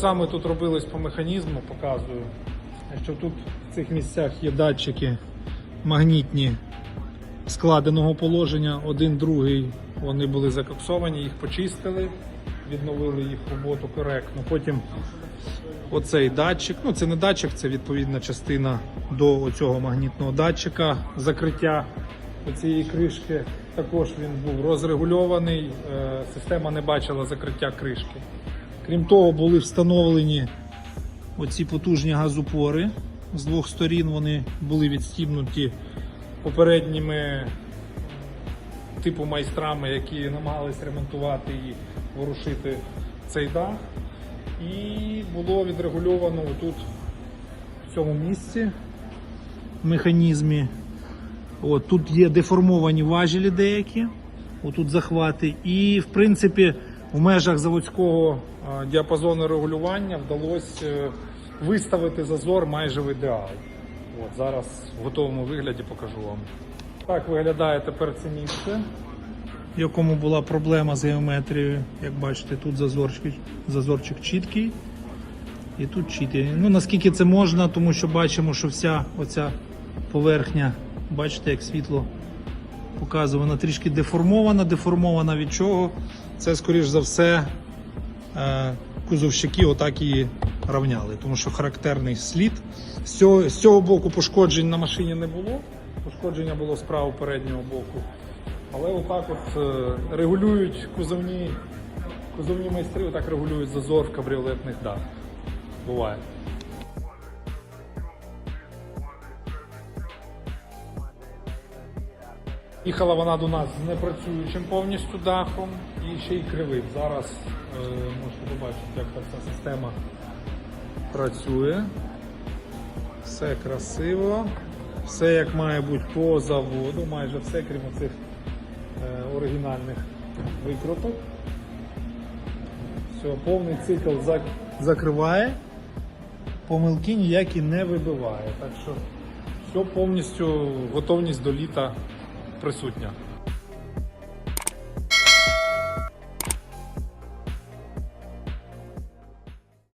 Саме тут робилось по механізму, показую. Що тут в цих місцях є датчики магнітні складеного положення, один, другий. Вони були закоксовані, їх почистили, відновили їх роботу коректно. Потім оцей датчик. Ну це не датчик, це відповідна частина до цього магнітного датчика. Закриття цієї кришки. Також він був розрегульований. е, Система не бачила закриття кришки. Крім того, були встановлені оці потужні газопори з двох сторін. Вони були відстібнуті попередніми типу майстрами, які намагались ремонтувати і ворушити цей дах. І було відрегульовано тут в цьому місці механізмі. От, тут є деформовані важелі деякі, отут захвати. І, в принципі, в межах заводського діапазону регулювання вдалося е, виставити зазор майже в ідеал. От, зараз в готовому вигляді покажу вам. Так виглядає тепер це місце, в якому була проблема з геометрією. Як бачите, тут зазорчик, зазорчик чіткий. І тут чіткий. Ну наскільки це можна, тому що бачимо, що вся оця поверхня, бачите, як світло показує, вона трішки деформована. Деформована від чого? Це, скоріш за все, е, кузовщики отак її равняли, тому що характерний слід. З цього, з цього боку пошкоджень на машині не було. Пошкодження було з правого переднього боку. Але отак от е, регулюють кузовні, кузовні майстри, отак регулюють зазор в кабріолетних дах. Буває. Їхала вона до нас з непрацюючим повністю дахом і ще й кривим. Зараз е, можете побачити, як вся система працює. Все красиво, все як має бути по заводу, майже все, крім цих е, оригінальних викруток. Все, повний цикл зак- закриває, помилки ніякі не вибиває. Так що все повністю готовність до літа присутня.